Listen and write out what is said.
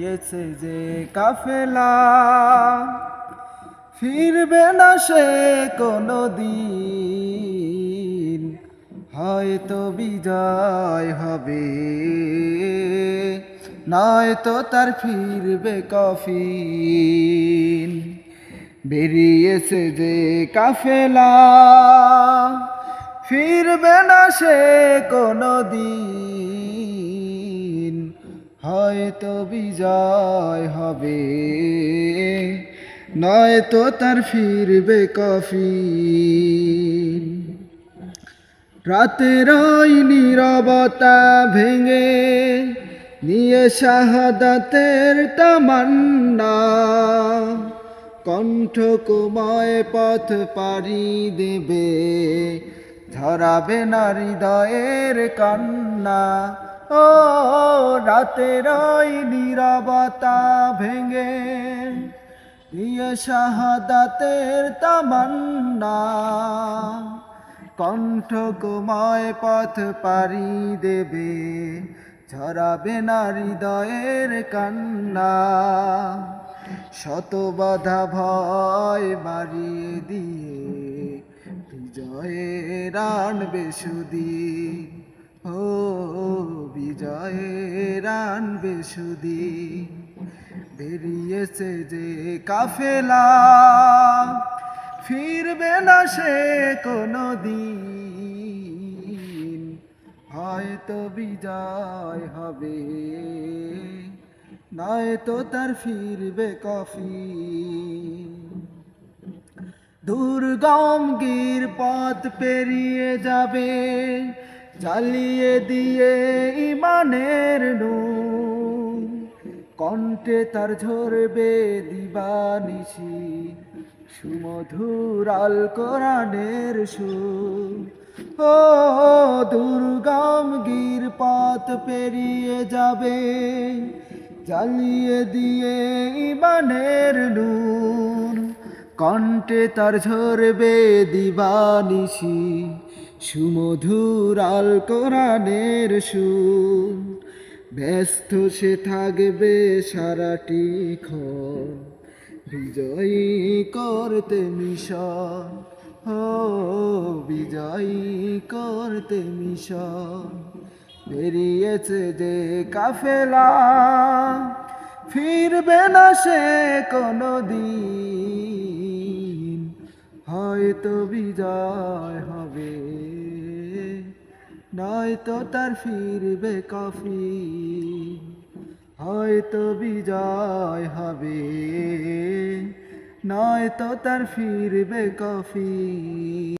বেরিয়েছে যে কাফেলা। ফিরবে না সে কোনো দিন হয়তো বিজয় হবে। নয়তো তার ফিরবে কফিন। বেরিয়েছে যে কাফেলা। ফিরবে না সে কোনো দিন হয়তো বিজয় হবে। নয়তো তার ফিরবে কফিন। রাতের ওই নীরবতা ভেঙে নিয়ে শাহাদাতের তামান্না। কণ্ঠ কুময় পথ পারি দেবে, ধরাবে না হৃদয়ের কান্না। ও রাতের ওই নীরবতা ভেঙে। নিয়ে শাহাদাতের তামান্না। কণ্ঠ কুময় পথ পারি দেবে, ঝরাবে না হৃদয়ের কান্না। শত বাধা ভয় বাড়িয়ে দিয়ে, বিজয়ের আনবে সুদিন ও বিজয়ের আনবে সুদিন বেরিয়েছে যে কাফেলা, ফিরবে না সে কোনো দিন হয়তো বিজয় হবে, নয়তো তার ফিরবে কফি দুর্গম গির পথ পেরিয়ে যাবে জ্বালিয়ে দিয়ে ইমানের নূর। কণ্ঠে তার ঝরবে দিবানিশি সুমধুর আল কোরআনের সুর। ও দুর্গম গির পথ পেরিয়ে যাবে। জ্বালিয়ে দিয়ে ইমানের নূর। কণ্ঠে তার ঝরবে দিবানিশি সুমধুর আল কোরআনের সুর। ব্যস্ত সে থাকবে সারাটি ক্ষণ। বিজয়ী করতে মিশন। ও, বিজয়ী করতে মিশন। বেরিয়েছে যে কাফেলা। ফিরবে না সে কোনো দিন। হয়তো বিজয় হবে। নয়তো তার ফিরবে কফি হয়তো বিজয় হবে। নয়তো তার ফিরবে কফি।